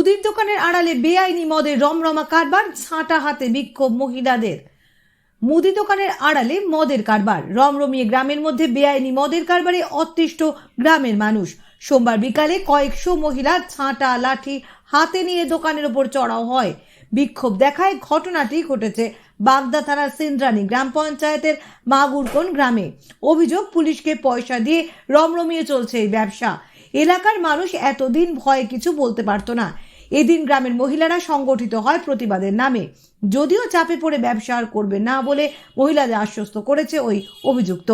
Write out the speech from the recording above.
মুদির দোকানের আড়ালে বেআইনি মদের রমরমা কারবার ছাঁটা হাতে বিক্ষোভ মহিলাদের। মুদি দোকানের আড়ালে মদের কারবার, রমরমিয়ে গ্রামের মধ্যে বেআইনি মদের কারবারে অতিষ্ঠ গ্রামের মানুষ। সোমবার বিকালে কয়েকশো মহিলা ছাঁটা লাঠি হাতে নিয়ে দোকানের ওপর চড়াও হয়। বিক্ষোভ দেখায় ঘটনাটি ঘটেছে বাগদা থানার সিন্দ্রানী গ্রাম পঞ্চায়েতের মাগুরকোন গ্রামে। অভিযোগ, পুলিশকে পয়সা দিয়ে রমরমিয়ে চলছে এই ব্যবসা। এলাকার মানুষ এতদিন ভয়ে কিছু বলতে পারতো না। এদিন গ্রামের মহিলারা সংগঠিত হয় প্রতিবাদের নামে। যদিও চাপে পড়ে ব্যবসা আর করবে না বলে মহিলাদের আশ্বস্ত করেছে ওই অভিযুক্ত।